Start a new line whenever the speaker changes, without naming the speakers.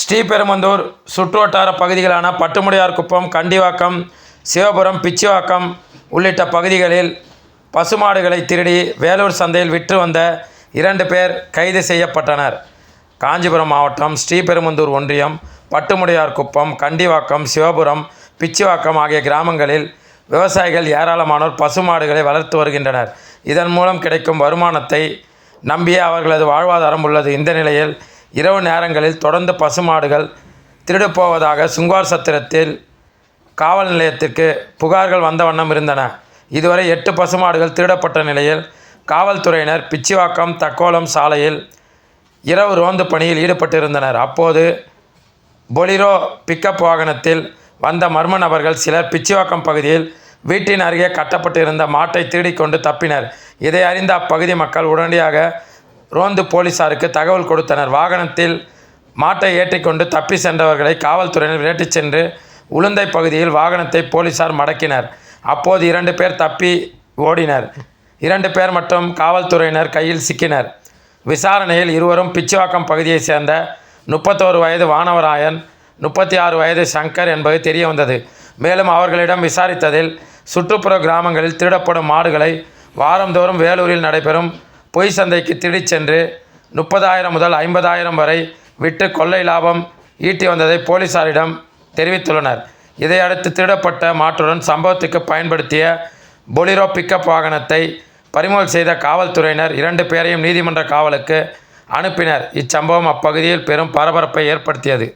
ஸ்ரீபெருமந்தூர் சுற்றுவட்டார பகுதிகளான பட்டுமுடியார்குப்பம் கண்டிவாக்கம் சிவபுரம் பிச்சிவாக்கம் உள்ளிட்ட பகுதிகளில் பசுமாடுகளை திருடி வேலூர் சந்தையில் விற்று வந்த இரண்டு பேர் கைது செய்யப்பட்டனர். காஞ்சிபுரம் மாவட்டம் ஸ்ரீபெருமந்தூர் ஒன்றியம் பட்டுமுடியார்குப்பம் கண்டிவாக்கம் சிவபுரம் பிச்சிவாக்கம் ஆகிய கிராமங்களில் விவசாயிகள் ஏராளமானோர் பசுமாடுகளை வளர்த்து வருகின்றனர். இதன் மூலம் கிடைக்கும் வருமானத்தை நம்பியே அவர்களது வாழ்வாதாரம் உள்ளது. இந்த நிலையில் இரவு நேரங்களில் தொடர்ந்து பசுமாடுகள் திருடப்போவதாக சுங்கார் சத்திரத்தில் காவல் நிலையத்திற்கு புகார்கள் வந்த வண்ணம் இருந்தன. இதுவரை எட்டு பசுமாடுகள் திருடப்பட்ட நிலையில் காவல்துறையினர் பிச்சிவாக்கம் தக்கோலம் சாலையில் இரவு ரோந்து பணியில் ஈடுபட்டிருந்தனர். அப்போது பொலிரோ பிக்கப் வாகனத்தில் வந்த மர்ம நபர்கள் சிலர் பிச்சிவாக்கம் பகுதியில் வீட்டின் அருகே கட்டப்பட்டிருந்த மாட்டை திருடிக்கொண்டு தப்பினர். இதை அறிந்த அப்பகுதி மக்கள் உடனடியாக ரோந்து போலீசாருக்கு தகவல் கொடுத்தனர். வாகனத்தில் மாட்டை ஏற்றிக்கொண்டு தப்பி சென்றவர்களை காவல்துறையினர் விரட்டிச் சென்று உளுந்தை பகுதியில் வாகனத்தை போலீசார் மடக்கினர். அப்போது இரண்டு பேர் தப்பி ஓடினர். இரண்டு பேர் மட்டும் காவல்துறையினர் கையில் சிக்கினர். விசாரணையில் இருவரும் பிச்சுவாக்கம் பகுதியைச் சேர்ந்த முப்பத்தோரு வயது வானவராயன் முப்பத்தி ஆறு வயது சங்கர் என்பது தெரிய வந்தது மேலும் அவர்களிடம் விசாரித்ததில் சுற்றுப்புற கிராமங்களில் திருடப்படும் மாடுகளை வாரந்தோறும் வேலூரில் நடைபெறும் பொய் சந்தைக்கு திடிச் சென்று முப்பதாயிரம் முதல் ஐம்பதாயிரம் வரை விட்டு கொள்ளை லாபம் ஈட்டி வந்ததை போலீசாரிடம் தெரிவித்துள்ளனர். இதையடுத்து திருடப்பட்ட மாற்றுடன் சம்பவத்துக்கு பயன்படுத்திய பொலிரோ பிக்கப் வாகனத்தை பறிமுதல் செய்த காவல்துறையினர் இரண்டு பேரையும் நீதிமன்ற காவலுக்கு அனுப்பினர். இச்சம்பவம் அப்பகுதியில் பெரும் பரபரப்பை ஏற்படுத்தியது.